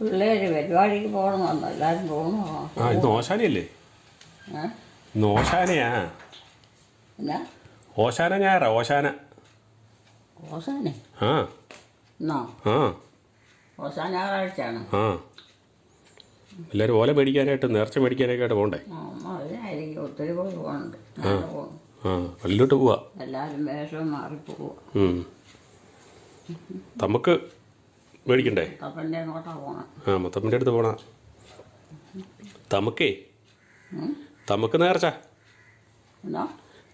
പിള്ളേര് പരിപാടിക്ക് പോകണമെന്ന് എല്ലാവരും പോകണോ? ആ ഇത് ഓശാനയല്ലേ? ഏ? ഇന്ന് ഓശാനയാ. എന്നാ? ഓശാന ഞായറാ ഓശാന. ഓസാനെ ആ. എന്നാ ആ. ഓസാൻ ഞായറാഴ്ചയാണ്. ആ. എല്ലാവരും ഓല മേടിക്കാനായിട്ട് നേർച്ച മേടിക്കാനൊക്കെ ആയിട്ട് പോകണ്ടേ അതിനായിരിക്കും ഒത്തിരി പേര് പോകുന്നുണ്ട് നാളെ പോകും ആ പള്ളിയിലോട്ട് പോവാ. എല്ലാവരും വേഷം മാറിപ്പോവുക നമുക്ക് മേടിക്കണ്ടേ? ആ മുത്തപ്പന്റെ അടുത്ത് പോണ. തമക്കേ? തമുക്ക് നേർച്ച?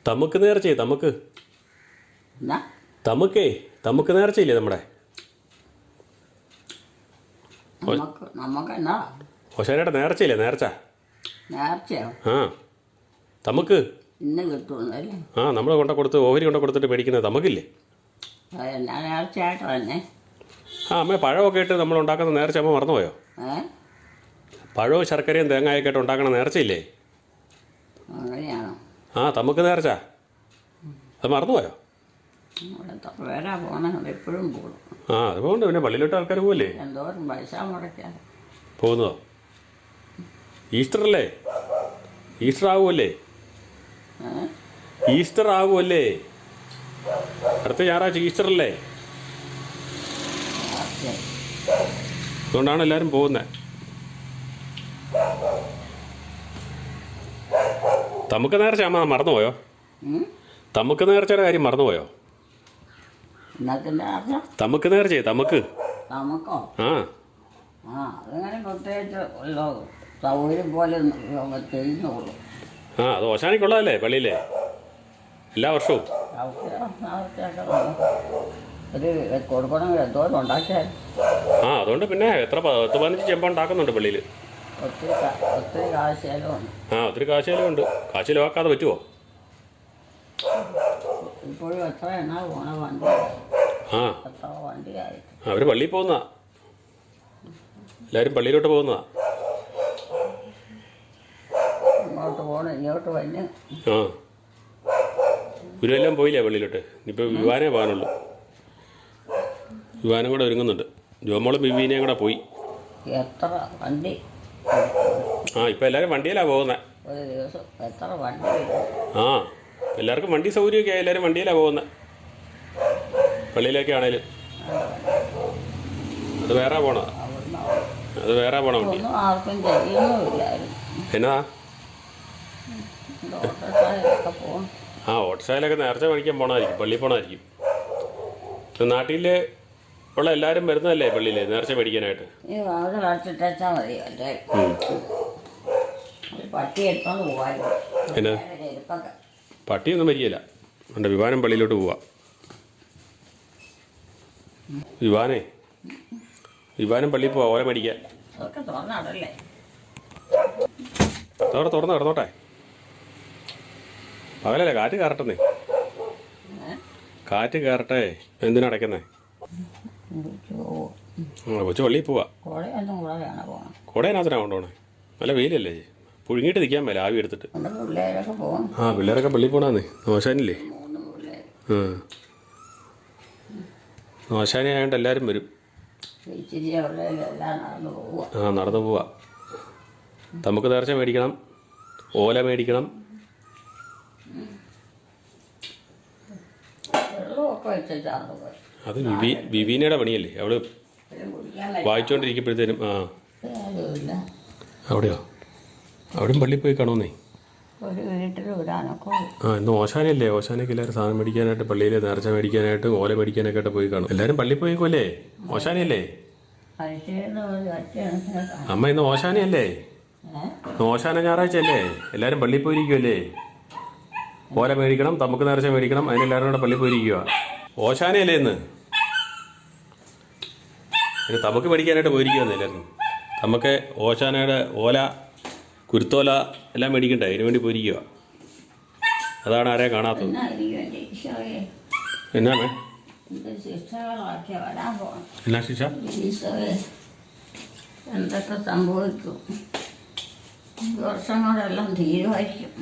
തമുക്ക് നേർച്ചേ തമക്ക്. തമുക്കേ തമക്കേ നേർച്ചയില്ലേ നമ്മുടെ? ഓശാനയുടെ നേർച്ചയില്ലേ നേർച്ച? ആ. തമക്ക്? ആ നമ്മൾ കൊണ്ട കൊടുത്ത് ഓഹരി കൊണ്ട കൊടുത്തിട്ട് മേടിക്കുന്നത് തമക്കില്ലേ? നേർച്ചയായിട്ട് ആ അമ്മ പഴമൊക്കെ ഇട്ട് നമ്മൾ ഉണ്ടാക്കുന്ന നേർച്ച അമ്മ മറന്നുപോയോ? പഴവും ശർക്കരയും തേങ്ങയൊക്കെ ഇട്ട് ഉണ്ടാക്കണ നേർച്ചയില്ലേ? ആ തമ്മക്ക് നേർച്ച. അത് മറന്നുപോയോ? എപ്പോഴും ആ അതുകൊണ്ട് പിന്നെ പള്ളിയിലോട്ട് ആൾക്കാർ പോവില്ലേ? പോകുന്നതോ? ഈസ്റ്റർ അല്ലേ ഈസ്റ്റർ ആവുമല്ലേ? ഈസ്റ്റർ ആവുമല്ലേ? അടുത്ത ഞായറാഴ്ച ഈസ്റ്റർ അല്ലേ അതുകൊണ്ടാണ് എല്ലാവരും പോകുന്നത് തമുക്ക് നേർച്ച അമ്മ മറന്നുപോയോ? തമുക്ക് നേർച്ചയുടെ കാര്യം മറന്നുപോയോ? തമുക്ക് നേർച്ചയെ തമുക്ക്? ആ. ആ അത് ഓശാനിക്കുള്ളതല്ലേ പള്ളിയിലെ? എല്ലാ വർഷവും? നേർച്ചയൊക്കെ ഒരു കൊടുക്കണമെങ്കിൽ എന്തോരം ഉണ്ടാക്കിയാൽ? ആ അതുകൊണ്ട് പിന്നെ എത്ര പത്ത് പതിനഞ്ച് ചെമ്പ ഉണ്ടാക്കുന്നുണ്ട് പള്ളിയിൽ ഒത്തിരി കാ- ഒത്തിരി കാശേലുണ്ട് ആ ഒത്തിരി കാശിലും ഉണ്ട്. കാശ് ചിലവാക്കാതെ പറ്റുമോ ഇപ്പോഴും എത്ര എണ്ണ പോണ വണ്ടി? ആ. അവർ അവർ പള്ളിയിൽ പോകുന്നതാ. എല്ലാവരും പള്ളിയിലോട്ട് പോകുന്നതാ. ഇങ്ങോട്ട് പോകണം ഇങ്ങോട്ട് വന്ന്. ആ. ഗുരുവെല്ലാം പോയില്ലേ പള്ളിയിലോട്ട്? ഇനിയിപ്പോൾ വിവാനേ പോകാനുള്ളൂ. വിവാനം കൂടെ ഒരുങ്ങുന്നുണ്ട്. ജോമോളും ബിബീനെയും കൂടെ പോയി. എത്ര വണ്ടി? ആ ഇപ്പം എല്ലാവരും വണ്ടിയിലാണ് പോകുന്നത് ഒരു ദിവസം എത്ര വണ്ടി ആ എല്ലാവർക്കും വണ്ടി സൗകര്യമൊക്കെ ആയി എല്ലാവരും വണ്ടിയിലാണ് പോകുന്നത് പള്ളിയിലേക്ക് ആണേലും അത് വേറെ പോണോ? അത് വേറെ പോണ വണ്ടി. ഒന്നും ആർക്കും ചെയ്യുന്നുമില്ലായിരുന്നു. എന്നാ ഓട്ടോസായൊക്കെ പോകും ആ ഓട്ടോസായാലൊക്കെ നേരത്തെ പഠിക്കാൻ പോണമായിരിക്കും പള്ളിയിൽ പോണമായിരിക്കും നാട്ടിൽ ഉള്ള എല്ലാവരും വരുന്നതല്ലേ പള്ളിയിൽ നേർച്ച മേടിക്കാനായിട്ട്. ഈ വാതിൽ അടച്ചിട്ടാൽ മതി അല്ലേ ഉം. ഒരു പട്ടി എടുത്തോണ്ട് എന്നാ? ചെരുപ്പൊക്കെ പട്ടിയൊന്നും വരികയില്ല. എന്റെ വിവാനം പള്ളിയിലോട്ട് പോവാ. വിവാനേ വിവാനം പള്ളിയിൽ പോവാ ഓല മേടിക്കാൻ. അതൊക്കെ തുറന്നടല്ലേ? തുറന്ന് കിടന്നോട്ടെ. പകലല്ലേ കാറ്റ് കയറട്ടെന്നേ? കാറ്റ് കയറട്ടെ? എന്തിനാ അടയ്ക്കുന്നേ? ആ കൊച്ചു പള്ളിയിൽ പോവാ. കുടേനകത്തിനാ കൊണ്ടുപോണേ നല്ല വെയിലല്ലേ? പുഴുങ്ങിയിട്ട് നിൽക്കാൻ മേലെ ആവി എടുത്തിട്ട്. ആ പിള്ളേരൊക്കെ പള്ളിയിൽ പോണാന്നേ. നോശാനില്ലേ നോശാനി ആയതുകൊണ്ട് എല്ലാവരും വരും. ആ നടന്നു പോവാ. നമുക്ക് നേർച്ച മേടിക്കണം. ഓല മേടിക്കണം. വെള്ളമൊക്കെ വെച്ചിട്ടാണ് അത് വിവി വിവീനയുടെ പണിയല്ലേ? അവൾ വായിച്ചോണ്ടിരിക്കുമ്പോഴത്തേനും വായിച്ചുകൊണ്ടിരിക്കുമ്പോഴത്തേനും ആ. അവിടെയോ? അവിടെയും പള്ളിയിൽ പോയി കാണുമെന്നേ. ആ ഇന്ന് ഓശാനയല്ലേ? ഓശാനയ്ക്ക് എല്ലാവരും സാധനം മേടിക്കാനായിട്ട് പള്ളിയിൽ നേർച്ച മേടിക്കാനായിട്ട് ഓല മേടിക്കാനൊക്കെ ആയിട്ട് പോയി കാണും. എല്ലാവരും പള്ളിയിൽ പോയിക്കോല്ലേ ഓശാനയല്ലേ? അമ്മ ഇന്ന് ഓശാനയല്ലേ? ഓശാന ഞായറാഴ്ച അല്ലേ എല്ലാവരും പള്ളിയിൽ പോയിരിക്കുമല്ലേ ഓല മേടിക്കണം നമുക്ക് നേർച്ച മേടിക്കണം അതിനെല്ലാവരും കൂടെ പള്ളിയിൽ പോയിരിക്കുക ഓശാനയല്ലേ ഇന്ന് പിന്നെ തമക്ക് മേടിക്കാനായിട്ട് പോയിരിക്കുമെന്ന് എല്ലാവരും. നമുക്ക് ഓശാനയുടെ ഓല കുരുത്തോല എല്ലാം മേടിക്കണ്ടേ? അതിന് വേണ്ടി പോയിരിക്കുക. അതാണ് ആരെയും കാണാത്തത്. എന്നാണ്? എന്നാ ശിക്ഷ? എന്തൊക്കെ സംഭവിക്കും? വർഷങ്ങളെല്ലാം തീരുമായിരിക്കും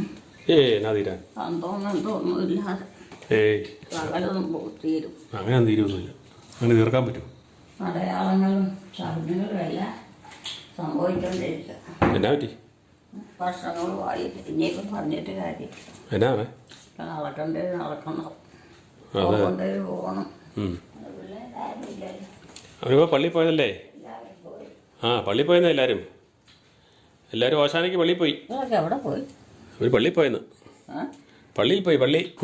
ഏ എന്നാ തീരാൻ? സന്തോന്നും ഇല്ലാതെ ഏയ്. പകലൊന്നും തീരും. അങ്ങനെ തീരുമൊന്നുമില്ല അങ്ങനെ തീർക്കാൻ പറ്റും. അടയാളങ്ങളും എല്ലാം സംഭവിച്ചുകൊണ്ടിരിക്കുക എന്നാ പറ്റി? ഇനിയിപ്പം പറഞ്ഞിട്ട് കാര്യം എന്നാ അവൻ നടക്കേണ്ടത് നടക്കണം. അതെ. പോകേണ്ടത് പോകണം. പള്ളിയിൽ പോയതല്ലേ? ആ പള്ളി പോയെന്ന് എല്ലാരും? എല്ലാവരും ഓശാനയ്ക്ക് പള്ളിയിൽ പോയി. എവിടെ പോയി? അവർ പള്ളിയിൽ പോയെന്ന്. പള്ളിയിൽ പോയി പള്ളി.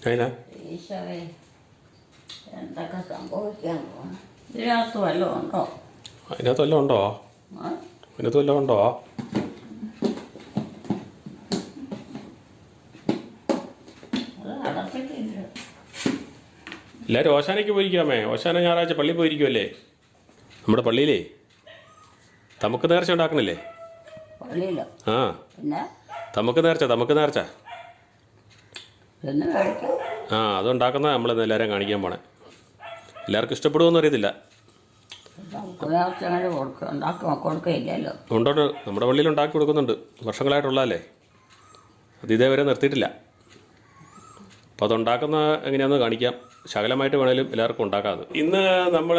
അതിനാ ഈശോയെ എന്തൊക്കെ സംഭവിക്കാൻ പോകണം ഇതിനകത്ത് വല്ലതും ഉണ്ടോ? അതിനകത്ത് വല്ലതും ഉണ്ടോ? അതിനകത്ത് വല്ലതും ഉണ്ടോ? എല്ലാവരും ഓശാനയ്ക്ക് പോയിരിക്കാമേ ഓശാന ഞായറാഴ്ച പള്ളി പോയിരിക്കുമല്ലേ നമ്മുടെ പള്ളിയിലേ? നമുക്ക് നേർച്ച ഉണ്ടാക്കണില്ലേ? ആ. പിന്നെ? നമുക്ക് നേർച്ച നമുക്ക് നേർച്ച. ആ അതുണ്ടാക്കുന്ന നമ്മളിന്ന് എല്ലാവരെയും കാണിക്കാൻ പോണേ. എല്ലാവർക്കും ഇഷ്ടപ്പെടുമെന്ന് അറിയത്തില്ല. ഉണ്ടോണ്ട് നമ്മുടെ പള്ളിയിൽ ഉണ്ടാക്കി കൊടുക്കുന്നുണ്ട്. വർഷങ്ങളായിട്ടുള്ളതല്ലേ? അത് ഇതേവരെ നിർത്തിയിട്ടില്ല. അപ്പോൾ അതുണ്ടാക്കുന്ന എങ്ങനെയാണെന്ന് കാണിക്കാം. ശകലമായിട്ട് വേണേലും എല്ലാവർക്കും ഉണ്ടാക്കാം ഇന്ന് നമ്മൾ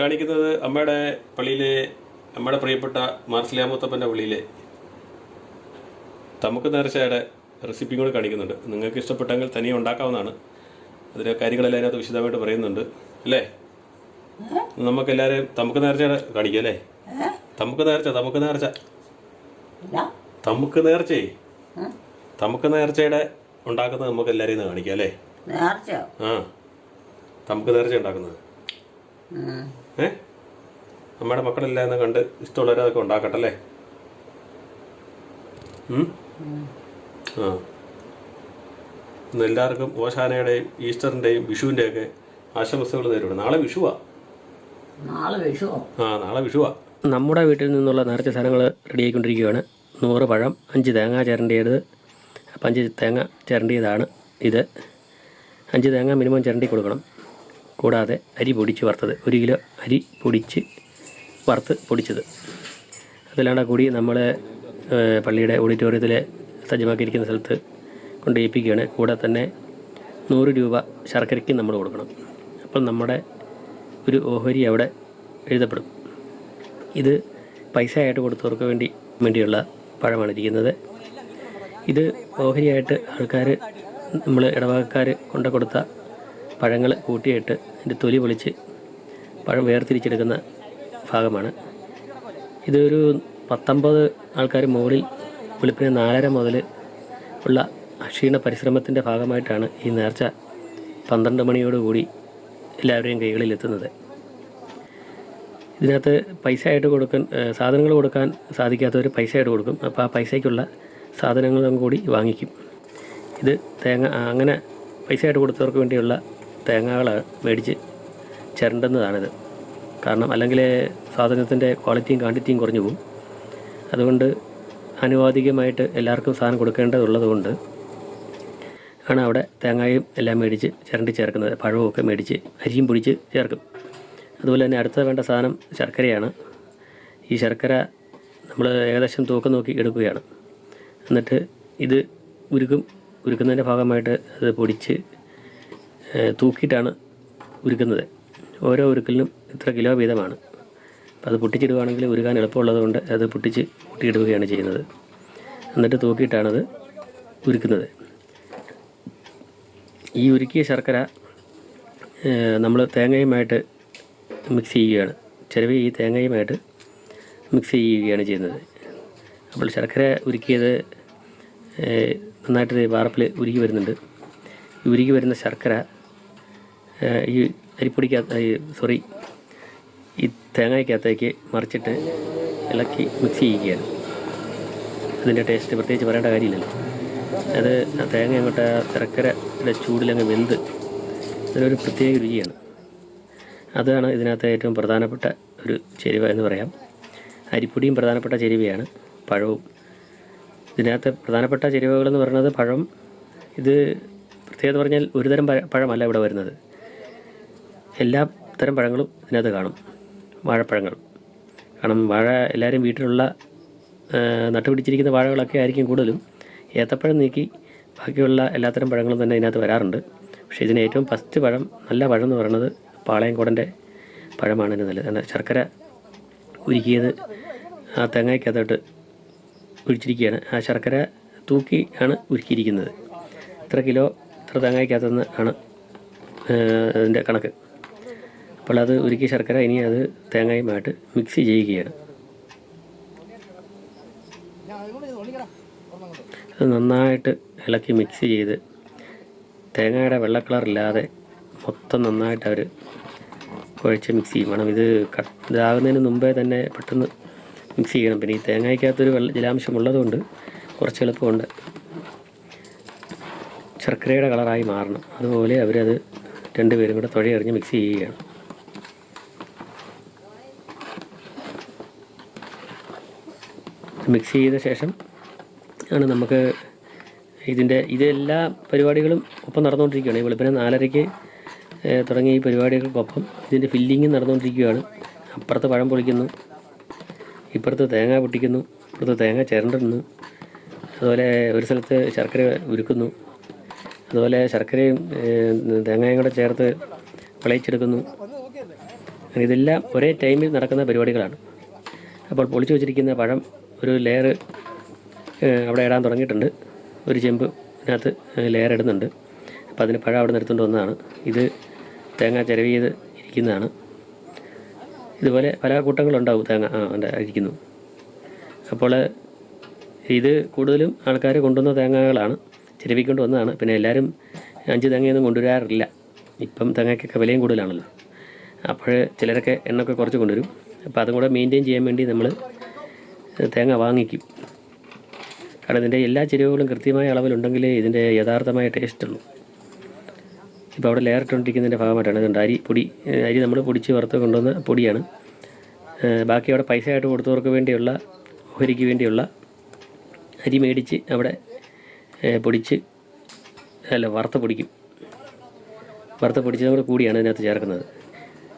കാണിക്കുന്നത് അമ്മയുടെ പള്ളിയിലെ അമ്മയുടെ പ്രിയപ്പെട്ട മാർസിലാമുത്തപ്പന്റെ പള്ളിയിലെ തമുക്ക് നേർച്ചയുടെ റെസിപ്പിയും കൂടി കാണിക്കുന്നുണ്ട്. നിങ്ങൾക്ക് ഇഷ്ടപ്പെട്ടെങ്കിൽ തനിയെ ഉണ്ടാക്കാവുന്നതാണ്. അതിലെ കാര്യങ്ങളെല്ലാം അതിനകത്ത് വിശദമായിട്ട് പറയുന്നുണ്ട്. അല്ലേ? നമുക്ക് എല്ലാവരെയും തമുക്ക് നേർച്ചയുടെ കാണിക്കാം അല്ലേ? തമുക്ക് നേർച്ച തമുക്ക് നേർച്ച. തമുക്ക് നേർച്ചേ. തമുക്ക് നേർച്ചയുടെ ഉണ്ടാക്കുന്നത് നമുക്ക് എല്ലാവരെയും കാണിക്കാം അല്ലേ? ആ. തമുക്ക് നേർച്ച ഉണ്ടാക്കുന്നത്. ഏ? നമ്മുടെ മക്കളെല്ലാം കണ്ട് ഇഷ്ടമുള്ളവരതൊക്കെ ഉണ്ടാക്കട്ടെ അല്ലേ. ആ. ഇന്ന് എല്ലാവർക്കും ഓശാനയുടെയും ഈസ്റ്ററിന്റെയും വിഷുവിന്റെയൊക്കെ ആശംസകൾ നേരിടും നാളെ വിഷുവാ. നാളെ വിഷുവോ? ആ നാളെ വിഷുവാ. നമ്മുടെ വീട്ടിൽ നിന്നുള്ള നേർച്ച സാധനങ്ങൾ റെഡിയായിക്കൊണ്ടിരിക്കുകയാണ് നൂറ് പഴം അഞ്ച് തേങ്ങ ചിരണ്ടിയത് അപ്പം അഞ്ച് തേങ്ങ ചിരണ്ടിയതാണ് ഇത്. അഞ്ച് തേങ്ങ മിനിമം ചിരണ്ടി കൊടുക്കണം. കൂടാതെ അരി പൊടിച്ച് വറുത്തത് ഒരു കിലോ അരി പൊടിച്ച് വറുത്ത് പൊടിച്ചത്. അതിലാണ്ട കൂടി നമ്മൾ പള്ളിയുടെ ഓഡിറ്റോറിയത്തിൽ സജ്ജമാക്കിയിരിക്കുന്ന സ്ഥലത്ത് കൊണ്ട് ഏൽപ്പിക്കുകയാണ് കൂടെ തന്നെ നൂറ് രൂപ ശർക്കരയ്ക്ക് നമ്മൾ കൊടുക്കണം. അപ്പോൾ നമ്മുടെ ഒരു ഓഹരി അവിടെ എഴുതപ്പെടും. ഇത് പൈസ ആയിട്ട് കൊടുത്തവർക്ക് വേണ്ടി വേണ്ടിയുള്ള പഴമാണ് ഇരിക്കുന്നത്. ഇത് ഓഹരിയായിട്ട് ആൾക്കാർ നമ്മൾ ഇടവകക്കാർ കൊണ്ട കൊടുത്ത പഴങ്ങൾ കൂട്ടിയിട്ട് ഇതിന്റെ തൊലി പൊളിച്ച് പഴം വേർതിരിച്ചെടുക്കുന്ന ഭാഗമാണ്. ഇതൊരു പത്തൊമ്പത് ആൾക്കാർ മുകളിൽ വെളുപ്പിന് നാലര മുതൽ ഉള്ള ക്ഷീണ പരിശ്രമത്തിന്റെ ഭാഗമായിട്ടാണ് ഈ നേർച്ച പന്ത്രണ്ട് മണിയോടുകൂടി കൈകളിൽ എത്തുന്നത് ഇതിനകത്ത് പൈസ ആയിട്ട് കൊടുക്കാൻ സാധനങ്ങൾ കൊടുക്കാൻ സാധിക്കാത്തവർ പൈസ ആയിട്ട് കൊടുക്കും. അപ്പോൾ ആ പൈസയ്ക്കുള്ള സാധനങ്ങളും കൂടി വാങ്ങിക്കും. ഇത് തേങ്ങ അങ്ങനെ പൈസ ആയിട്ട് കൊടുത്തവർക്ക് വേണ്ടിയുള്ള തേങ്ങകൾ മേടിച്ച് ചിരണ്ടുന്നതാണിത്. കാരണം അല്ലെങ്കിൽ സാധനത്തിന്റെ ക്വാളിറ്റിയും ക്വാണ്ടിറ്റിയും കുറഞ്ഞു പോകും. അതുകൊണ്ട് ആനുപാതികമായിട്ട് എല്ലാവർക്കും സാധനം കൊടുക്കേണ്ടതുള്ളതുകൊണ്ട് ആണ് അവിടെ തേങ്ങയും എല്ലാം മേടിച്ച് ചിരണ്ടി ചേർക്കുന്നത്. പഴവുമൊക്കെ മേടിച്ച് അരിയും പൊടിച്ച് ചേർക്കും. അതുപോലെ തന്നെ അടുത്ത വേണ്ട സാധനം ശർക്കരയാണ്. ഈ ശർക്കര നമ്മൾ ഏകദേശം തൂക്കം നോക്കി എടുക്കുകയാണ്. എന്നിട്ട് ഇത് ഉരുക്കും ഉരുക്കുന്നതിന്റെ ഭാഗമായിട്ട് അത് പൊടിച്ച് തൂക്കിയിട്ടാണ് ഉരുക്കുന്നത്. ഓരോ ഉരുക്കലിനും ഇത്ര കിലോ വീതമാണ്. അപ്പോൾ അത് പൊട്ടിച്ചിടുകയാണെങ്കിൽ ഉരുകാൻ എളുപ്പമുള്ളത് കൊണ്ട് അത് പൊട്ടിച്ച് കൂട്ടിയിടുകയാണ് ചെയ്യുന്നത്. എന്നിട്ട് തൂക്കിയിട്ടാണത് ഉരുക്കുന്നത്. ഈ ഉരുക്കിയ ശർക്കര നമ്മൾ തേങ്ങയുമായിട്ട് മിക്സ് ചെയ്യുകയാണ്. ചിലവ് ഈ തേങ്ങയുമായിട്ട് മിക്സ് ചെയ്യുകയാണ് ചെയ്യുന്നത്. അപ്പോൾ ശർക്കര ഉരുക്കിയത് നന്നായിട്ട് വാർപ്പിൽ ഉരുകി വരുന്നുണ്ട്. ഉരുകി വരുന്ന ശർക്കര ഈ അരിപ്പൊടിക്കകത്ത് സോറി ഈ തേങ്ങയ്ക്കകത്തേക്ക് മറിച്ചിട്ട് ഇളക്കി മിക്സ് ചെയ്യുകയാണ്. അതിന്റെ ടേസ്റ്റ് പ്രത്യേകിച്ച് പറയേണ്ട കാര്യമില്ലല്ലോ. അത് ആ തേങ്ങ അങ്ങോട്ട് ആ ശർക്കരയുടെ ചൂടിലങ്ങ് വെന്ത് അതിനൊരു പ്രത്യേക രുചിയാണ്. അതാണ് ഇതിനകത്ത് ഏറ്റവും പ്രധാനപ്പെട്ട ഒരു ചേരുവ എന്ന് പറയാം. അരിപ്പൊടിയും പ്രധാനപ്പെട്ട ചേരുവയാണ് പഴവും. ഇതിനകത്ത് പ്രധാനപ്പെട്ട ചേരുവകളെന്ന് പറയുന്നത് പഴം. ഇത് പ്രത്യേകത പറഞ്ഞാൽ ഒരുതരം പഴമല്ല ഇവിടെ വരുന്നത്. എല്ലാ തരം പഴങ്ങളും ഇതിനകത്ത് കാണും. വാഴപ്പഴങ്ങൾ. കാരണം വാഴ എല്ലാവരും വീട്ടിലുള്ള നട്ടുപിടിച്ചിരിക്കുന്ന വാഴകളൊക്കെ ആയിരിക്കും കൂടുതലും. ഏത്തപ്പഴം നീക്കി ബാക്കിയുള്ള എല്ലാത്തരം പഴങ്ങളും തന്നെ ഇതിനകത്ത് വരാറുണ്ട്. പക്ഷേ ഇതിന് ഏറ്റവും ഫസ്റ്റ് പഴം നല്ല പഴം എന്ന് പറയുന്നത് പാളയംകോടന്റെ പഴമാണ് ഇതിന് നല്ലത്. കാരണം ശർക്കര ഉരുക്കിയത് ആ തേങ്ങയ്ക്കകത്തോട്ട് ഒഴിച്ചിരിക്കുകയാണ് ആ ശർക്കര തൂക്കി ആണ് ഉരുക്കിയിരിക്കുന്നത്. ഇത്ര കിലോ ഇത്ര തേങ്ങയ്ക്കകത്തുനിന്ന് ആണ് അതിന്റെ കണക്ക്. അപ്പോൾ അത് ഉരുക്കിയ ശർക്കര ഇനി അത് തേങ്ങയുമായിട്ട് മിക്സ് ചെയ്യുകയാണ്. അത് നന്നായിട്ട് ഇളക്കി മിക്സ് ചെയ്ത് തേങ്ങയുടെ വെള്ള കളറില്ലാതെ മൊത്തം നന്നായിട്ട് അവർ കുഴച്ച് മിക്സ് ചെയ്യും. വേണം ഇത് ഇതാകുന്നതിന് മുമ്പേ തന്നെ പെട്ടെന്ന് മിക്സ് ചെയ്യണം. പിന്നെ ഈ തേങ്ങയ്ക്കകത്തൊരു വെള്ള ജലാംശം ഉള്ളതുകൊണ്ട് കുറച്ച് എളുപ്പമുണ്ട്. ശർക്കരയുടെ കളറായി മാറണം. അതുപോലെ അവരത് രണ്ടുപേരും കൂടെ തുഴയെറിഞ്ഞ് മിക്സ് ചെയ്യുകയാണ്. മിക്സ് ചെയ്ത ശേഷം ആണ് നമുക്ക് ഇതിന്റെ ഇതെല്ലാ പരിപാടികളും ഒപ്പം നടന്നുകൊണ്ടിരിക്കുകയാണ്. വെളുപ്പിനെ നാലരയ്ക്ക് തുടങ്ങിയ ഈ പരിപാടികൾക്കൊപ്പം ഇതിന്റെ ഫില്ലിങ്ങും നടന്നുകൊണ്ടിരിക്കുകയാണ്. അപ്പുറത്ത് പഴം പൊളിക്കുന്നു ഇപ്പുറത്ത് തേങ്ങ പൊട്ടിക്കുന്നു ഇപ്പുറത്ത് തേങ്ങ ചിരണ്ടിടുന്നു അതുപോലെ ഒരു സ്ഥലത്ത് ശർക്കര ഉരുക്കുന്നു. അതുപോലെ ശർക്കരയും തേങ്ങയും കൂടെ ചേർത്ത് വിളയിച്ചെടുക്കുന്നു. ഇതെല്ലാം ഒരേ ടൈമിൽ നടക്കുന്ന പരിപാടികളാണ്. അപ്പോൾ പൊളിച്ചു വെച്ചിരിക്കുന്ന പഴം ഒരു ലെയർ അവിടെ ഇടാൻ തുടങ്ങിയിട്ടുണ്ട്. ഒരു ചെമ്പ് അതിനകത്ത് ലെയർ ഇടുന്നുണ്ട്. അപ്പോൾ അതിന് പഴം അവിടെ നിന്ന് എടുത്തുകൊണ്ട് വന്നതാണ്. ഇത് തേങ്ങ ചിരവ് ചെയ്ത് ഇരിക്കുന്നതാണ്. ഇതുപോലെ പല കൂട്ടങ്ങളുണ്ടാവും തേങ്ങ ആ എന്റെ ഇരിക്കുന്നു അപ്പോൾ ഇത് കൂടുതലും ആൾക്കാർ കൊണ്ടുവന്ന തേങ്ങകളാണ്. ചിരവിക്കൊണ്ട് വന്നതാണ്. പിന്നെ എല്ലാവരും അഞ്ച് തേങ്ങയൊന്നും കൊണ്ടുവരാറില്ല. ഇപ്പം തേങ്ങയ്ക്കൊക്കെ വിലയും കൂടുതലാണല്ലോ. അപ്പോൾ ചിലരൊക്കെ എണ്ണൊക്കെ കുറച്ച് കൊണ്ടുവരും. അപ്പോൾ അതും കൂടെ മെയിന്റെയിൻ ചെയ്യാൻ വേണ്ടി നമ്മൾ തേങ്ങ വാങ്ങിക്കും. കാരണം ഇതിന്റെ എല്ലാ ചെരുവകളും കൃത്യമായ അളവിലുണ്ടെങ്കിലേ ഇതിന്റെ യഥാർത്ഥമായ ടേസ്റ്റ് ഉള്ളൂ. ഇപ്പോൾ അവിടെ ലെയർ ഭാഗമായിട്ടാണ്. ഇതുണ്ട് അരി പൊടി അരി നമ്മൾ പൊടിച്ച് വറുത്ത് കൊണ്ടുവന്ന പൊടിയാണ്. ബാക്കി അവിടെ പൈസ ആയിട്ട് കൊടുത്തവർക്ക് വേണ്ടിയുള്ള ഓഹരിക്ക് വേണ്ടിയുള്ള അരി മേടിച്ച് അവിടെ പൊടിച്ച് അല്ല വറുത്ത് പൊടിക്കും. വറുത്ത് പൊടിച്ചതും കൂടെ കൂടിയാണ് ഇതിനകത്ത് ചേർക്കുന്നത്.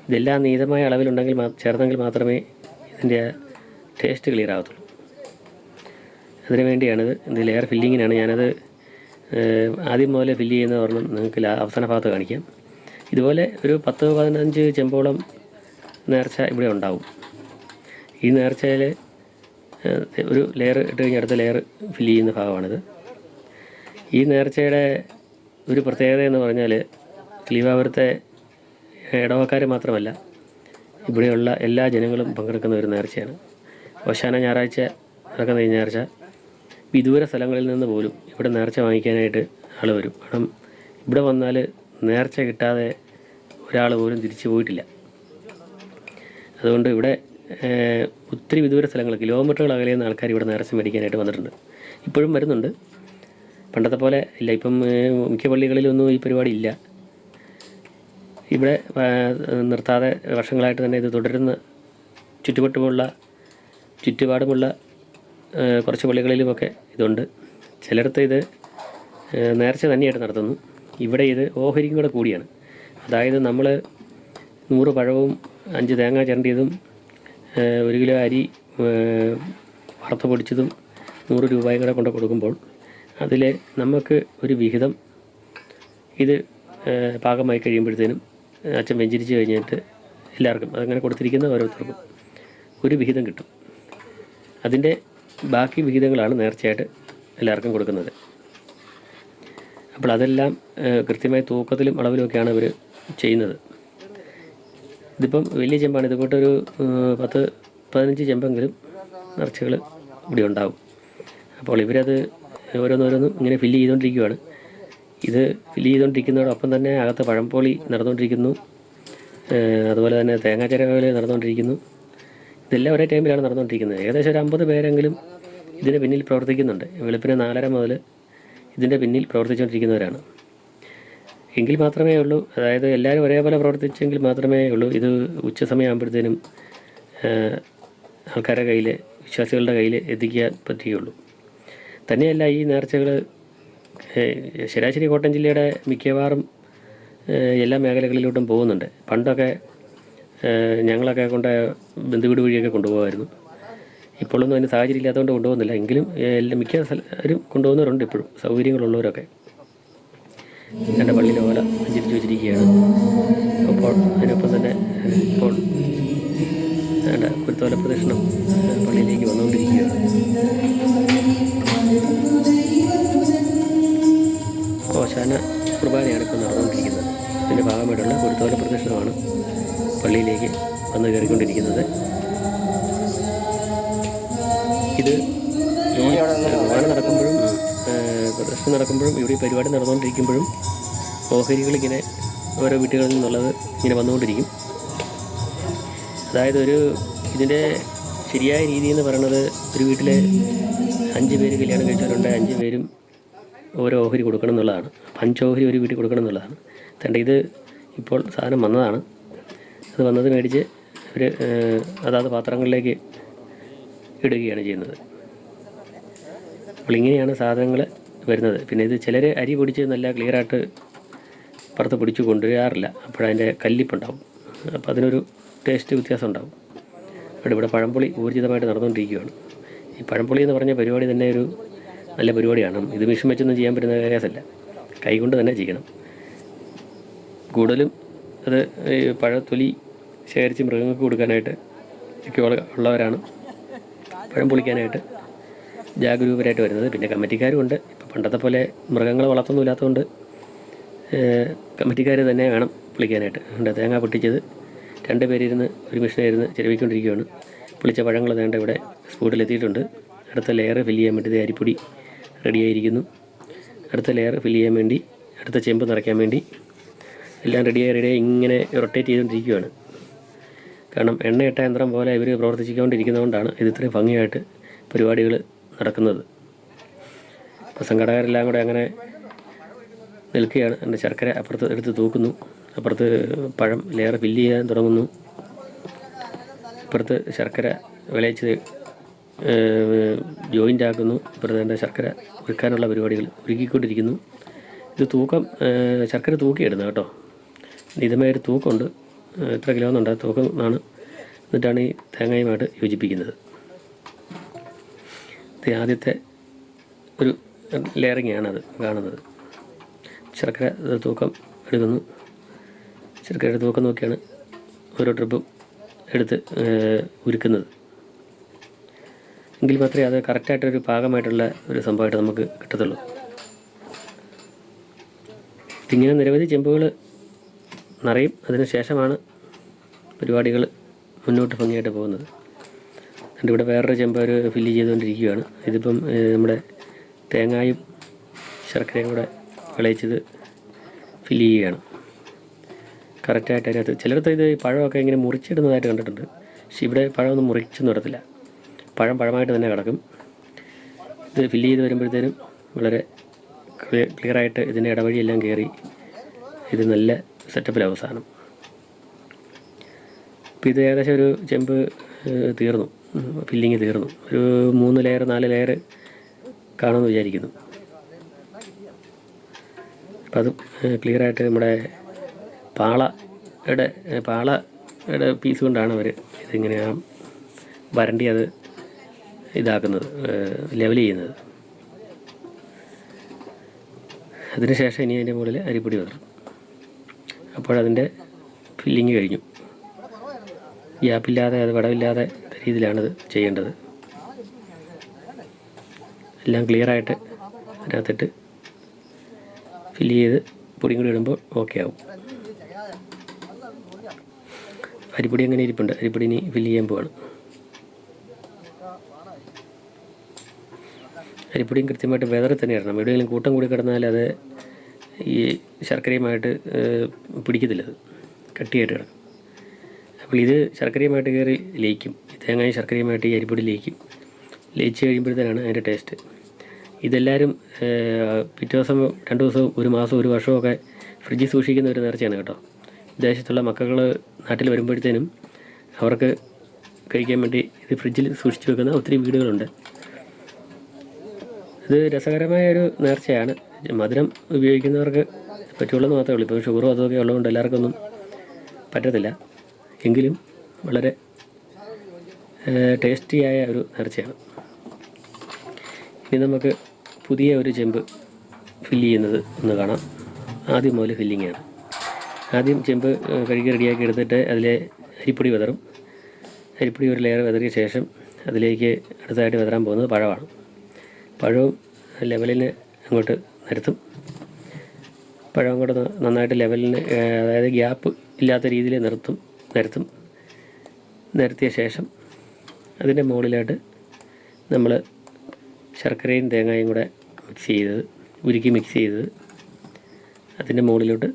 ഇതെല്ലാം നീതമായ അളവിലുണ്ടെങ്കിൽ ചേർന്നെങ്കിൽ മാത്രമേ ഇതിന്റെ ടേസ്റ്റ് ക്ലിയർ ആകത്തുള്ളൂ അതിന് വേണ്ടിയാണിത് ഇത് ലെയർ ഫില്ലിങ്ങിനാണ് ഞാനത് ആദ്യം മുതലേ ഫില്ല് ചെയ്യുന്ന ഒരെണ്ണം നിങ്ങൾക്ക് അവസാന ഭാഗത്ത് കാണിക്കാം. ഇതുപോലെ ഒരു പത്ത് പതിനഞ്ച് ചെമ്പോളം നേർച്ച ഇവിടെ ഉണ്ടാവും. ഈ നേർച്ചയിൽ ഒരു ലെയർ ഇട്ട് കഴിഞ്ഞാൽ അടുത്ത ലെയർ ഫില്ല് ചെയ്യുന്ന ഭാഗമാണിത്. ഈ നേർച്ചയുടെ ഒരു പ്രത്യേകത എന്ന് പറഞ്ഞാൽ ക്ലീവാപുരത്തെ ഇടവക്കാർ മാത്രമല്ല ഇവിടെയുള്ള എല്ലാ ജനങ്ങളും പങ്കെടുക്കുന്ന ഒരു നേർച്ചയാണ്. ഓശാന ഞായറാഴ്ച നടക്കുന്ന ഈ നേർച്ച വിദൂര സ്ഥലങ്ങളിൽ നിന്ന് പോലും ഇവിടെ നേർച്ച വാങ്ങിക്കാനായിട്ട് ആൾ വരും. കാരണം ഇവിടെ വന്നാൽ നേർച്ച കിട്ടാതെ ഒരാൾ പോലും തിരിച്ചു പോയിട്ടില്ല. അതുകൊണ്ട് ഇവിടെ ഒത്തിരി വിദൂര സ്ഥലങ്ങൾ കിലോമീറ്ററുകൾ അകലെ നിന്ന് ആൾക്കാർ ഇവിടെ നേർച്ച മേടിക്കാനായിട്ട് വന്നിട്ടുണ്ട്. ഇപ്പോഴും വരുന്നുണ്ട്. പണ്ടത്തെ പോലെ ഇല്ല. ഇപ്പം മുഖ്യ പള്ളികളിലൊന്നും ഈ പരിപാടി ഇല്ല. ഇവിടെ നിർത്താതെ വർഷങ്ങളായിട്ട് തന്നെ ഇത് തുടരുന്ന ചുറ്റുവട്ടമുള്ള ചുറ്റുപാടുമുള്ള കുറച്ച് പള്ളികളിലുമൊക്കെ ഇതുണ്ട്. ചിലയിടത്ത് ഇത് നേർച്ച തന്നെയായിട്ട് നടത്തുന്നു. ഇവിടെ ഇത് ഓഹരിക്കും കൂടെ കൂടിയാണ്. അതായത് നമ്മൾ നൂറ് പഴവും അഞ്ച് തേങ്ങ ചിരണ്ടിയതും ഒരു കിലോ അരി വറുത്ത് പൊടിച്ചതും നൂറ് രൂപയും കൂടെ കൊണ്ട് കൊടുക്കുമ്പോൾ അതിൽ നമുക്ക് ഒരു വിഹിതം ഇത് പാകമായി കഴിയുമ്പോഴത്തേനും അച്ഛൻ വെഞ്ചരിച്ച് കഴിഞ്ഞിട്ട് എല്ലാവർക്കും അതങ്ങനെ കൊടുത്തിരിക്കുന്ന ഓരോരുത്തർക്കും ഒരു വിഹിതം കിട്ടും. അതിന്റെ ബാക്കി വിഹിതങ്ങളാണ് നേർച്ചയായിട്ട് എല്ലാവർക്കും കൊടുക്കുന്നത്. അപ്പോൾ അതെല്ലാം കൃത്യമായ തൂക്കത്തിലും അളവിലുമൊക്കെയാണ് ഇവർ ചെയ്യുന്നത്. ഇതിപ്പം വലിയ ചെമ്പാണ്. ഇതുപോട്ട് ഒരു പത്ത് പതിനഞ്ച് ചെമ്പെങ്കിലും നിറച്ചകൾ ഇവിടെ ഉണ്ടാവും. അപ്പോൾ ഇവരത് ഓരോന്നോരോന്നും ഇങ്ങനെ ഫില്ല് ചെയ്തുകൊണ്ടിരിക്കുകയാണ് ഇത് ഫില്ല് ചെയ്തുകൊണ്ടിരിക്കുന്നതോടൊപ്പം തന്നെ അകത്ത് പഴംപോളി നടന്നുകൊണ്ടിരിക്കുന്നു. അതുപോലെ തന്നെ തേങ്ങാ ചിരവൽ നടന്നുകൊണ്ടിരിക്കുന്നു. ഇതെല്ലാം ഒരേ ടൈമിലാണ് നടന്നുകൊണ്ടിരിക്കുന്നത്. ഏകദേശം ഒരു അമ്പത് പേരെങ്കിലും ഇതിന് പിന്നിൽ പ്രവർത്തിക്കുന്നുണ്ട്. വെളുപ്പിന് നാലര മുതൽ ഇതിന്റെ പിന്നിൽ പ്രവർത്തിച്ചുകൊണ്ടിരിക്കുന്നവരാണ്. എങ്കിൽ മാത്രമേ ഉള്ളൂ. അതായത് എല്ലാവരും ഒരേപോലെ പ്രവർത്തിച്ചെങ്കിൽ മാത്രമേ ഉള്ളൂ. ഇത് ഉച്ച സമയമാകുമ്പോഴത്തേനും ആൾക്കാരുടെ കയ്യിൽ വിശ്വാസികളുടെ കയ്യിൽ എത്തിക്കാൻ പറ്റുകയുള്ളൂ. തന്നെയല്ല ഈ നേർച്ചകൾ ശരാശരി കോട്ടയം ജില്ലയുടെ മിക്കവാറും എല്ലാ മേഖലകളിലോട്ടും പോകുന്നുണ്ട്. പണ്ടൊക്കെ ഞങ്ങളൊക്കെ കൊണ്ട് ബന്ധുവീട് വഴിയൊക്കെ കൊണ്ടുപോകുമായിരുന്നു ഇപ്പോഴൊന്നും അതിന് സാഹചര്യം ഇല്ലാത്തതുകൊണ്ട് കൊണ്ടുപോകുന്നില്ല. എങ്കിലും എല്ലാം മിക്ക സ്ഥലരും കൊണ്ടുപോകുന്നവരുണ്ട് ഇപ്പോഴും. സൗകര്യങ്ങളുള്ളവരൊക്കെ. എന്റെ പള്ളിയിലെ ഓല സഞ്ചരിച്ചു വെച്ചിരിക്കുകയാണ്. അപ്പോൾ അതിനൊപ്പം തന്നെ ഇപ്പോൾ വേണ്ട കുരുത്തോല പ്രദക്ഷിണം പള്ളിയിലേക്ക് വന്നുകൊണ്ടിരിക്കുകയാണ്. ഓശാന കുർബാനയാണ് ഇപ്പോൾ നടന്നുകൊണ്ടിരിക്കുന്നത്. അതിന്റെ ഭാഗമായിട്ടുള്ള കുരുത്തോല പ്രദക്ഷിണമാണ്. പള്ളിയിലേക്ക് വന്ന് കയറിക്കൊണ്ടിരിക്കുന്നത്. ഇത് പരിപാടി നടക്കുമ്പോഴും പ്രദർശനം നടക്കുമ്പോഴും ഇവിടെ പരിപാടി നടന്നുകൊണ്ടിരിക്കുമ്പോഴും ഓഹരികളിങ്ങനെ ഓരോ വീട്ടുകളിൽ നിന്നുള്ളത് ഇങ്ങനെ വന്നുകൊണ്ടിരിക്കും. അതായത് ഒരു ഇതിന്റെ ശരിയായ രീതി എന്ന് പറയുന്നത് ഒരു വീട്ടിലെ അഞ്ച് പേര് കല്യാണം കഴിച്ചവരുണ്ട് അഞ്ച് പേരും ഓരോ ഓഹരി കൊടുക്കണം എന്നുള്ളതാണ്. പഞ്ചോഹരി ഒരു വീട്ടിൽ കൊടുക്കണം എന്നുള്ളതാണ്. തന്റെ ഇത് ഇപ്പോൾ സാധനം വന്നതാണ്. അത് വന്നത് മേടിച്ച് അവർ അതാത് പാത്രങ്ങളിലേക്ക് ഇടുകയാണ് ചെയ്യുന്നത്. അപ്പോൾ ഇങ്ങനെയാണ് സാധനങ്ങൾ വരുന്നത്. പിന്നെ ഇത് ചിലർ അരി പൊടിച്ച് നല്ല ക്ലിയറായിട്ട് പുറത്ത് പിടിച്ച് കൊണ്ടുവരാറില്ല. അപ്പോഴതിന്റെ കല്ലിപ്പുണ്ടാവും. അപ്പോൾ അതിനൊരു ടേസ്റ്റ് വ്യത്യാസം ഉണ്ടാവും അവിടെ ഇവിടെ പഴംപൊളി ഊർജിതമായിട്ട് നടന്നുകൊണ്ടിരിക്കുകയാണ് ഈ പഴംപൊളി എന്ന് പറഞ്ഞ പരിപാടി തന്നെ ഒരു നല്ല പരിപാടിയാണ്. ഇത് മിഷൻ വെച്ചൊന്നും ചെയ്യാൻ പറ്റുന്ന കേസല്ല കൈകൊണ്ട് തന്നെ ചെയ്യണം. കൂടുതലും അത് പഴത്തൊലി ശേഖരിച്ച് മൃഗങ്ങൾക്ക് കൊടുക്കാനായിട്ട് ഒക്കെ ഉള്ള- ഉള്ളവരാണ്. പഴം പൊളിക്കാനായിട്ട് ജാഗരൂകരായിട്ട് വരുന്നത്. പിന്നെ കമ്മിറ്റിക്കാരും ഉണ്ട് ഇപ്പം പണ്ടത്തെ പോലെ മൃഗങ്ങളെ വളർത്തുന്നില്ലാത്തതുകൊണ്ട് കമ്മിറ്റിക്കാർ തന്നെ വേണം പൊളിക്കാനായിട്ട്. ഉണ്ട് തേങ്ങ പൊട്ടിച്ചത് രണ്ട് പേരിരുന്ന് ഒരു മിഷനായിരുന്ന് ചെലവിക്കൊണ്ടിരിക്കുകയാണ് പൊളിച്ച പഴങ്ങൾ തേണ്ട ഇവിടെ സ്പൂട്ടിലെത്തിയിട്ടുണ്ട് അടുത്ത ലെയർ ഫില്ല് ചെയ്യാൻ വേണ്ടി അരിപ്പൊടി റെഡിയായിരിക്കുന്നു അടുത്ത ലെയർ ഫില്ല് ചെയ്യാൻ വേണ്ടി അടുത്ത ചെമ്പ് നിറയ്ക്കാൻ വേണ്ടി എല്ലാം റെഡിയായി റെഡിയായി ഇങ്ങനെ റൊട്ടേറ്റ് ചെയ്തുകൊണ്ടിരിക്കുകയാണ്. കാരണം എണ്ണയിട്ട യന്ത്രം പോലെ ഇവർ പ്രവർത്തിച്ചുകൊണ്ടിരിക്കുന്നതുകൊണ്ടാണ് ഇത് ഇത്രയും ഭംഗിയായിട്ട് പരിപാടികൾ നടക്കുന്നത്. അപ്പോൾ സംഘടകരെല്ലാം കൂടെ അങ്ങനെ നിൽക്കുകയാണ്. എന്റെ ശർക്കര അപ്പുറത്ത് എടുത്ത് തൂക്കുന്നു. അപ്പുറത്ത് പഴം ലെയർ ഫില്ല് ചെയ്യാൻ തുടങ്ങുന്നു. ഇപ്പുറത്ത് ശർക്കര വിളയിച്ച് ജോയിന്റ് ആക്കുന്നു. ഇപ്പുറത്ത് എന്റെ ശർക്കര ഒരുക്കാനുള്ള പരിപാടികൾ ഒരുക്കിക്കൊണ്ടിരിക്കുന്നു. ഇത് തൂക്കം ശർക്കര തൂക്കിയിടുന്നു കേട്ടോ. ഇതുമായൊരു തൂക്കമുണ്ട്. ഏഹ്, എത്ര കിലോ എന്നുണ്ട്? തൂക്കം ആണ്. എന്നിട്ടാണ് ഈ തേങ്ങയുമായിട്ട് യോജിപ്പിക്കുന്നത്. ഇത് ആദ്യത്തെ ഒരു ലെയറിങ് അത് കാണുന്നത്. ശർക്കര തൂക്കം എടുക്കുന്നു. ശർക്കരയുടെ തൂക്കം നോക്കിയാണ് ഓരോ ട്രിപ്പും എടുത്ത് ഉരുക്കുന്നത്. എങ്കിൽ മാത്രമേ അത് കറക്റ്റായിട്ടൊരു പാകമായിട്ടുള്ള ഒരു സംഭവമായിട്ട് നമുക്ക് കിട്ടത്തുള്ളൂ. ഇങ്ങനെ നിരവധി ചെമ്പുകൾ നിറയും. അതിന് ശേഷമാണ് പരിപാടികൾ മുന്നോട്ട് ഭംഗിയായിട്ട് പോകുന്നത്. എന്റെ ഇവിടെ വേറൊരു ചെമ്പ് ഒരു ഫില്ല് ചെയ്തുകൊണ്ടിരിക്കുകയാണ്. ഇതിപ്പം നമ്മുടെ തേങ്ങായും ശർക്കരയും കൂടെ വിളയിച്ചത് ഫില്ല് ചെയ്യുകയാണ്. കറക്റ്റായിട്ട് അതിനകത്ത് ചിലടത്ത് ഇത് പഴമൊക്കെ ഇങ്ങനെ മുറിച്ചിടുന്നതായിട്ട് കണ്ടിട്ടുണ്ട്. പക്ഷെ ഇവിടെ പഴമൊന്നും മുറിച്ചൊന്നും ഇടത്തില്ല പഴം പഴമായിട്ട് തന്നെ കിടക്കും. ഇത് ഫില്ല് ചെയ്ത് വരുമ്പോഴത്തേനും വളരെ ക്ലിയർ ക്ലിയറായിട്ട് ഇതിന്റെ ഇടവഴിയെല്ലാം കയറി ഇത് നല്ല സെറ്റപ്പിൽ അവസാനം. അപ്പോൾ ഇത് ഏകദേശം ഒരു ചെമ്പ് തീർന്നു. ഫില്ലിങ് തീർന്നു. ഒരു മൂന്ന് ലെയർ നാല് ലെയർ കാണുമെന്ന് വിചാരിക്കുന്നു. അപ്പം അത് ക്ലിയറായിട്ട് നമ്മുടെ പാളയുടെ പാളയുടെ പീസ് കൊണ്ടാണ് അവർ ഇതിങ്ങനെ വരണ്ടി അത് ഇതാക്കുന്നത് ലെവൽ ചെയ്യുന്നത്. അതിനുശേഷം ഇനി അതിന്റെ മുകളിൽ അരിപ്പൊടി വിതറും അപ്പോഴതിന്റെ ഫില്ലിങ് കഴിഞ്ഞു. ഗ്യാപ്പില്ലാതെ അത് വടവില്ലാതെ രീതിയിലാണിത് ചെയ്യേണ്ടത്. എല്ലാം ക്ലിയറായിട്ട് അതിനകത്തിട്ട് ഫില്ല് ചെയ്ത് പൊടിയും കൂടി ഇടുമ്പോൾ ഓക്കെ ആവും. അരിപ്പൊടി അങ്ങനെ ഇരിപ്പുണ്ട്. അരിപ്പൊടി ഇനി ഫില്ല് ചെയ്യാൻ പോവാണ്. അരിപ്പൊടിയും കൃത്യമായിട്ട് വെതറി തന്നെ ഇടണം എവിടെയെങ്കിലും കൂട്ടം കൂടി കിടന്നാൽ അത് ഈ ശർക്കരയുമായിട്ട് പിടിക്കത്തില്ല അത്. കട്ടിയായിട്ട് കിടക്കും. അപ്പോൾ ഇത് ശർക്കരയുമായിട്ട് കയറി ലയിക്കും. തേങ്ങയും ശർക്കരയുമായിട്ട് ഈ അരിപ്പൊടി ലയിക്കും. ലയിച്ച് കഴിയുമ്പോഴത്തേനാണ് അതിന്റെ ടേസ്റ്റ്. ഇതെല്ലാവരും പിറ്റേ ദിവസം രണ്ട് ദിവസവും ഒരു മാസം ഒരു വർഷമൊക്കെ ഫ്രിഡ്ജിൽ സൂക്ഷിക്കുന്ന ഒരു നേർച്ചയാണ് കേട്ടോ. വിദേശത്തുള്ള മക്കൾ നാട്ടിൽ വരുമ്പോഴത്തേനും അവർക്ക് കഴിക്കാൻ വേണ്ടി ഇത് ഫ്രിഡ്ജിൽ സൂക്ഷിച്ച് വെക്കുന്ന ഒത്തിരി വീടുകളുണ്ട്. ഇത് രസകരമായ ഒരു നേർച്ചയാണ്. മധുരം ഉപയോഗിക്കുന്നവർക്ക് പറ്റുള്ളൂ മാത്രമേ ഉള്ളൂ. ഇപ്പോൾ ഷുഗറും അതൊക്കെ ഉള്ളതുകൊണ്ട് എല്ലാവർക്കൊന്നും പറ്റത്തില്ല. എങ്കിലും വളരെ ടേസ്റ്റിയായ ഒരു നേർച്ചയാണ് ഇനി നമുക്ക് പുതിയ ഒരു ചെമ്പ് ഫില്ല് ചെയ്യുന്നത് ഒന്ന് കാണാം. ആദ്യം മുതൽ ഫില്ലിങ്ങാണ് ആദ്യം ചെമ്പ് കഴുകി റെഡിയാക്കി എടുത്തിട്ട് അതിലെ അരിപ്പൊടി വിതറും. അരിപ്പൊടി ഒരു ലെയർ വിതറിയ ശേഷം അതിലേക്ക് അടുത്തതായിട്ട് വിതറാൻ പോകുന്നത് പഴമാണ്. പഴവും ലെവലിന് അങ്ങോട്ട് നിരത്തും പഴം കൂടെ നന്നായിട്ട് ലെവലിന് അതായത് ഗ്യാപ്പ് ഇല്ലാത്ത രീതിയിൽ നിർത്തും നിരത്തും. നിരത്തിയ ശേഷം അതിന്റെ മുകളിലായിട്ട് നമ്മൾ ശർക്കരയും തേങ്ങയും കൂടെ മിക്സ് ചെയ്തത് ഉരുക്കി മിക്സ് ചെയ്തത്. അതിന്റെ മുകളിലോട്ട്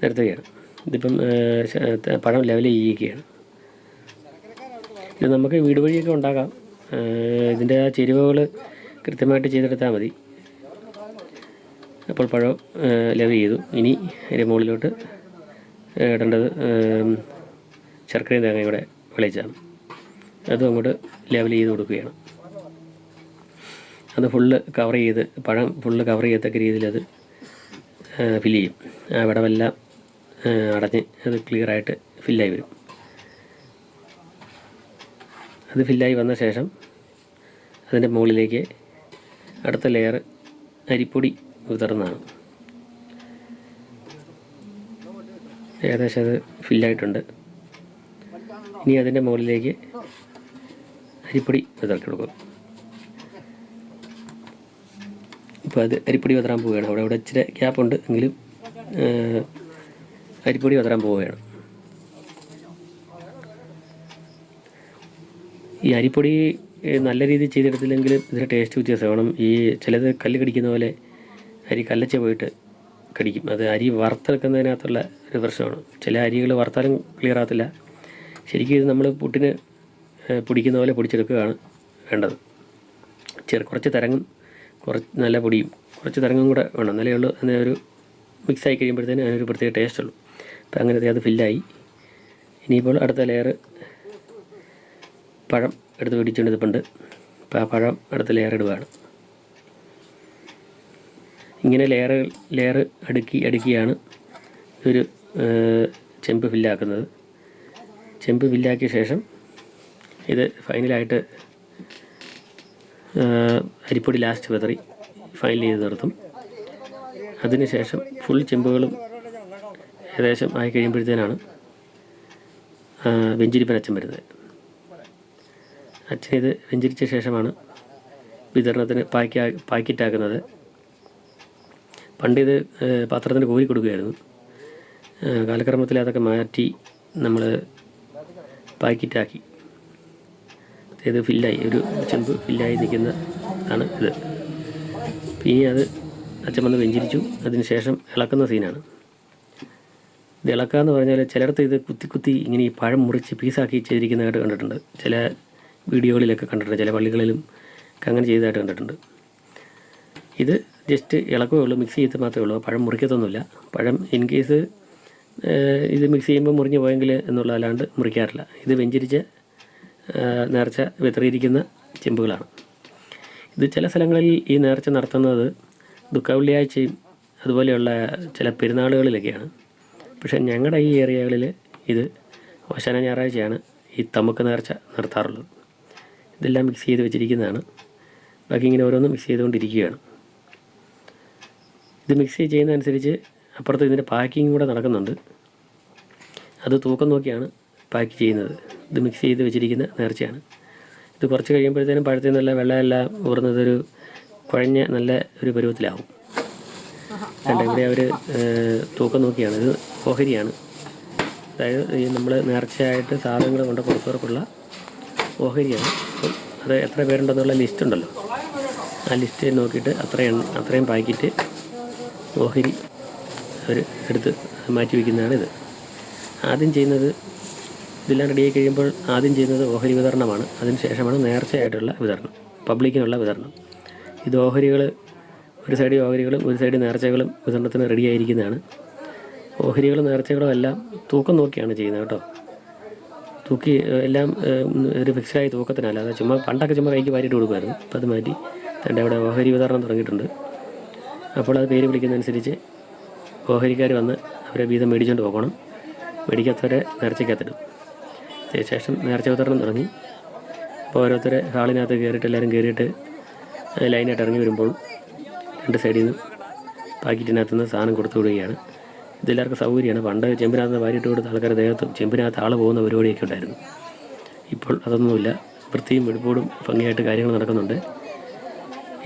നിരത്തുകയാണ് ഇതിപ്പം പഴം ലെവൽ ചെയ്യുകയാണ്. ഇത് നമുക്ക് വീട് വഴിയൊക്കെ ഇതിന്റെ ആ ചേരുവകൾ കൃത്യമായിട്ട് ചെയ്തെടുത്താൽ മതി. അപ്പോൾ പഴം ലെവൽ ചെയ്തു. ഇനി അതിന്റെ മുകളിലോട്ട് ഇടേണ്ടത് ശർക്കരയും തേങ്ങയും കൂടെ വിളയിച്ചാണ് അതും അങ്ങോട്ട് ലെവൽ ചെയ്ത് കൊടുക്കുകയാണ്. അത് ഫുള്ള് കവർ ചെയ്ത് പഴം ഫുള്ള് കവർ ചെയ്യത്തക്ക രീതിയിൽ അത് ഫില്ല് ചെയ്യും. ആ വിടവെല്ലാം അടഞ്ഞ് അത് ക്ലിയറായിട്ട് ഫില്ലായി വരും. അത് ഫില്ലായി വന്ന ശേഷം അതിന്റെ മുകളിലേക്ക് അടുത്ത ലെയർ അരിപ്പൊടി വിതറുന്നതാണ്. ഏകദേശം അത് ഫില്ലായിട്ടുണ്ട്. ഇനി അതിന്റെ മുകളിലേക്ക് അരിപ്പൊടി വിതർക്കി കൊടുക്കും. ഇപ്പോൾ അത് അരിപ്പൊടി വിതറാൻ പോവുകയാണ്. അവിടെ ഇവിടെ ഇച്ചിരി ഗ്യാപ്പുണ്ട് എങ്കിലും അരിപ്പൊടി വിതറാൻ പോവുകയാണ്. ഈ അരിപ്പൊടി നല്ല രീതിയിൽ ചെയ്തെടുത്തില്ലെങ്കിൽ ഇതിന്റെ ടേസ്റ്റ് വ്യത്യാസം വേണം ഈ ചിലത് കല്ല് കടിക്കുന്ന പോലെ അരി കല്ലച്ച പോയിട്ട് കടിക്കും. അത് അരി വറുത്തെടുക്കുന്നതിനകത്തുള്ള ഒരു പ്രശ്നമാണ്. ചില അരികൾ വറുത്താലും ക്ലിയർ ആകത്തില്ല. ശരിക്കും ഇത് നമ്മൾ പുട്ടിന് പൊടിക്കുന്ന പോലെ പൊടിച്ചെടുക്കുകയാണ് വേണ്ടത്. ചെറു കുറച്ച് തരങ്ങും കുറച്ച് നല്ല പൊടിയും കുറച്ച് തരങ്ങും കൂടെ വേണം. എന്നാലേ ഉള്ളൂ അതിന് ഒരു മിക്സ് ആയി കഴിയുമ്പോഴത്തേന് അതിനൊരു പ്രത്യേക ടേസ്റ്റ് ഉള്ളൂ. അപ്പോൾ അങ്ങനത്തെ അത് ഫില്ലായി ഇനിയിപ്പോൾ അടുത്ത ലെയർ പഴം എടുത്ത് പിടിച്ചുകൊണ്ടിരിപ്പുണ്ട് അപ്പോൾ ആ പഴം അടുത്ത ലെയർ ഇടുകയാണ് ഇങ്ങനെ ലെയർ ലെയർ അടുക്കി അടുക്കിയാണ് ഒരു ചെമ്പ് ഫില്ലാക്കുന്നത് ചെമ്പ് ഫില്ലാക്കിയ ശേഷം ഇത് ഫൈനലായിട്ട് അരിപ്പൊടി ലാസ്റ്റ് വെതറി ഫൈനൽ ചെയ്ത് നിർത്തും. അതിനുശേഷം ഫുൾ ചെമ്പുകളും ഏകദേശം ആയി കഴിയുമ്പോഴത്തേനാണ് വെഞ്ചിരിപ്പൻ അച്ഛൻ വരുന്നത്. അച്ഛൻ ഇത് വെഞ്ചരിച്ച ശേഷമാണ് വിതരണത്തിന് പാക്കാ പാക്കറ്റാക്കുന്നത് പണ്ട് ഇത് പാത്രത്തിന് കോരി കൊടുക്കുകയായിരുന്നു. കാലക്രമത്തിൽ അതൊക്കെ മാറ്റി നമ്മൾ പാക്കറ്റാക്കി. ഇത് ഫില്ലായി ഒരു ചെമ്പ് ഫില്ലായി നിൽക്കുന്ന ആണ് ഇത്. പിന്നെ അത് അച്ഛൻ വന്ന് വെഞ്ചിരിച്ചു. അതിന് ശേഷം ഇളക്കുന്ന സീനാണ്. ഇത് ഇളക്കുക എന്ന് പറഞ്ഞാൽ ചിലയിടത്ത് ഇത് കുത്തി കുത്തി ഇങ്ങനെ ഈ പഴം മുറിച്ച് പീസാക്കി ചെയ്തിരിക്കുന്നതായിട്ട് കണ്ടിട്ടുണ്ട്. ചില വീഡിയോകളിലൊക്കെ കണ്ടിട്ടുണ്ട് ചില പള്ളികളിലും അങ്ങനെ ചെയ്തതായിട്ട് കണ്ടിട്ടുണ്ട്. ഇത് ജസ്റ്റ് ഇളക്കമേ ഉള്ളൂ മിക്സ് ചെയ്ത് മാത്രമേ ഉള്ളൂ. പഴം മുറിക്കത്തൊന്നുമില്ല. പഴം ഇൻ കേസ് ഇത് മിക്സ് ചെയ്യുമ്പോൾ മുറിഞ്ഞു പോയെങ്കിൽ എന്നുള്ളതല്ലാണ്ട് മുറിക്കാറില്ല. ഇത് വെഞ്ചരിച്ച് നേർച്ച വിതറിയിരിക്കുന്ന ചെമ്പുകളാണ്. ഇത് ചില സ്ഥലങ്ങളിൽ ഈ നേർച്ച നടത്തുന്നത് ദുഃഖവെള്ളിയാഴ്ചയും അതുപോലെയുള്ള ചില പെരുന്നാളുകളിലൊക്കെയാണ്. പക്ഷേ ഞങ്ങളുടെ ഈ ഏരിയകളിൽ ഇത് ഓശാന ഞായറാഴ്ചയാണ് ഈ തമുക്ക് നേർച്ച നടത്താറുള്ളത് ഇതെല്ലാം മിക്സ് ചെയ്ത് വെച്ചിരിക്കുന്നതാണ്. ബാക്കി ഇങ്ങനെ ഓരോന്നും മിക്സ് ചെയ്തുകൊണ്ടിരിക്കുകയാണ്. ഇത് മിക്സ് ചെയ്യുന്നതനുസരിച്ച് അപ്പുറത്ത് ഇതിന്റെ പാക്കിങ് കൂടെ നടക്കുന്നുണ്ട്. അത് തൂക്കം നോക്കിയാണ് പാക്ക് ചെയ്യുന്നത്. ഇത് മിക്സ് ചെയ്ത് വെച്ചിരിക്കുന്ന നേർച്ചയാണ്. ഇത് കുറച്ച് കഴിയുമ്പോഴത്തേനും പഴത്തിൽ നല്ല വെള്ളമെല്ലാം ഊർന്നതൊരു കുഴഞ്ഞ നല്ല ഒരു പരുവത്തിലാവും. കണ്ട ഇവിടെ അവർ തൂക്കം നോക്കിയാണ്. ഇത് ഓഹരിയാണ്. അതായത് ഈ നമ്മൾ നേർച്ചയായിട്ട് സാധനങ്ങൾ കൊണ്ട് കൊടുത്തവർക്കുള്ള ഓഹരിയാണ്. അത് എത്ര പേരുണ്ടെന്നുള്ള ലിസ്റ്റ് ഉണ്ടല്ലോ. ആ ലിസ്റ്റ് നോക്കിയിട്ട് അത്രയും അത്രയും പാക്കറ്റ് ഓഹരി അവർ എടുത്ത് മാറ്റി ഇത്. ആദ്യം ചെയ്യുന്നത് ഇതെല്ലാം റെഡിയായി കഴിയുമ്പോൾ ആദ്യം ചെയ്യുന്നത് ഓഹരി വിതരണമാണ്. അതിനുശേഷമാണ് നേർച്ചയായിട്ടുള്ള വിതരണം പബ്ലിക്കിനുള്ള വിതരണം. ഇത് ഓഹരികൾ ഒരു സൈഡ് ഓഹരികളും ഒരു സൈഡ് നേർച്ചകളും വിതരണത്തിന് റെഡിയായിരിക്കുന്നതാണ് ഓഹരികളും നേർച്ചകളും എല്ലാം തൂക്കം നോക്കിയാണ് ചെയ്യുന്നത് കേട്ടോ. തൂക്കി എല്ലാം ഒരു ഫിക്സ്ഡായ തൂക്കത്തിനല്ല. അതായത് ചുമ്മാ പണ്ടൊക്കെ ചുമ്മാ കൈക്ക് വാരിയിട്ട് കൊടുക്കുമായിരുന്നു. അപ്പോൾ അത് മാറ്റി എന്റെ അവിടെ ഓഹരി വിതരണം തുടങ്ങിയിട്ടുണ്ട്. അപ്പോൾ അത് പേര് വിളിക്കുന്നതനുസരിച്ച് ഓഹരിക്കാർ വന്ന് അവരെ വീതം മേടിച്ചുകൊണ്ട് പോകണം. മേടിക്കാത്തവരെ നേർച്ചയ്ക്കകത്തിടും. ശേഷം നേർച്ച വിതരണം തുടങ്ങി. അപ്പോൾ ഓരോരുത്തരെ ഹാളിനകത്ത് കയറിയിട്ട് എല്ലാവരും കയറിയിട്ട് ലൈനായിട്ട് ഇറങ്ങി വരുമ്പോൾ രണ്ട് സൈഡിൽ നിന്ന് പാക്കറ്റിനകത്ത് നിന്ന് സാധനം കൊടുത്തു വിടുകയാണ്. ഇതെല്ലാവർക്കും സൗകര്യമാണ്. പണ്ട് ചെമ്പിനകത്ത് വാരിയിട്ട് കൊടുത്ത ആൾക്കാരുടെ ദേഹത്തും ചെമ്പിനകത്ത് ആൾ പോകുന്ന പരിപാടിയൊക്കെ ഉണ്ടായിരുന്നു. ഇപ്പോൾ അതൊന്നുമില്ല. വൃത്തിയും വെടുപ്പോടും ഭംഗിയായിട്ട് കാര്യങ്ങൾ നടക്കുന്നുണ്ട്.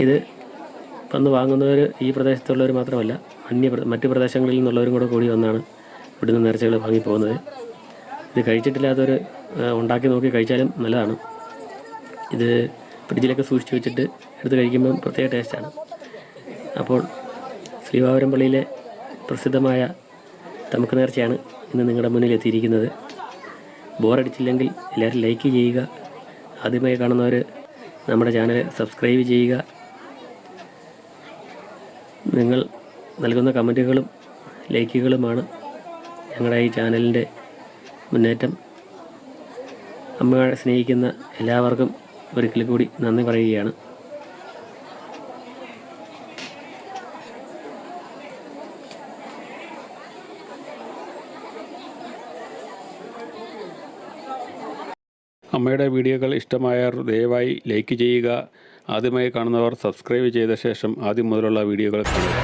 ഇത് വന്ന് വാങ്ങുന്നവർ ഈ പ്രദേശത്തുള്ളവർ മാത്രമല്ല അന്യ മറ്റു പ്രദേശങ്ങളിൽ നിന്നുള്ളവരും കൂടെ കൂടി വന്നാണ് ഇവിടുന്ന് നേർച്ചകൾ വാങ്ങിപ്പോകുന്നത്. ഇത് കഴിച്ചിട്ടില്ലാത്തവർ ഉണ്ടാക്കി നോക്കി കഴിച്ചാലും നല്ലതാണ്. ഇത് ഫ്രിഡ്ജിലൊക്കെ സൂക്ഷിച്ച് വെച്ചിട്ട് എടുത്ത് കഴിക്കുമ്പം പ്രത്യേക ടേസ്റ്റാണ്. അപ്പോൾ ശ്രീവാപുരം പള്ളിയിലെ പ്രസിദ്ധമായ തമുക്ക് നേർച്ചയാണ് ഇന്ന് നിങ്ങളുടെ മുന്നിൽ എത്തിയിരിക്കുന്നത്. ബോറടിച്ചില്ലെങ്കിൽ എല്ലാവരും ലൈക്ക് ചെയ്യുക. ആദ്യമായി കാണുന്നവർ നമ്മുടെ ചാനൽ സബ്സ്ക്രൈബ് ചെയ്യുക. നിങ്ങൾ നൽകുന്ന കമന്റുകളും ലൈക്കുകളുമാണ് ഞങ്ങളുടെ ഈ ചാനലിന്റെ മുന്നേറ്റം. അമ്മയെ സ്നേഹിക്കുന്ന എല്ലാവർക്കും ഒരിക്കൽ കൂടി നന്ദി പറയുകയാണ്. അമ്മയുടെ വീഡിയോകൾ ഇഷ്ടമായവർ ദയവായി ലൈക്ക് ചെയ്യുക. ആദ്യമായി കാണുന്നവർ സബ്സ്ക്രൈബ് ചെയ്ത ശേഷം ആദ്യം മുതലുള്ള വീഡിയോകൾ കാണുക.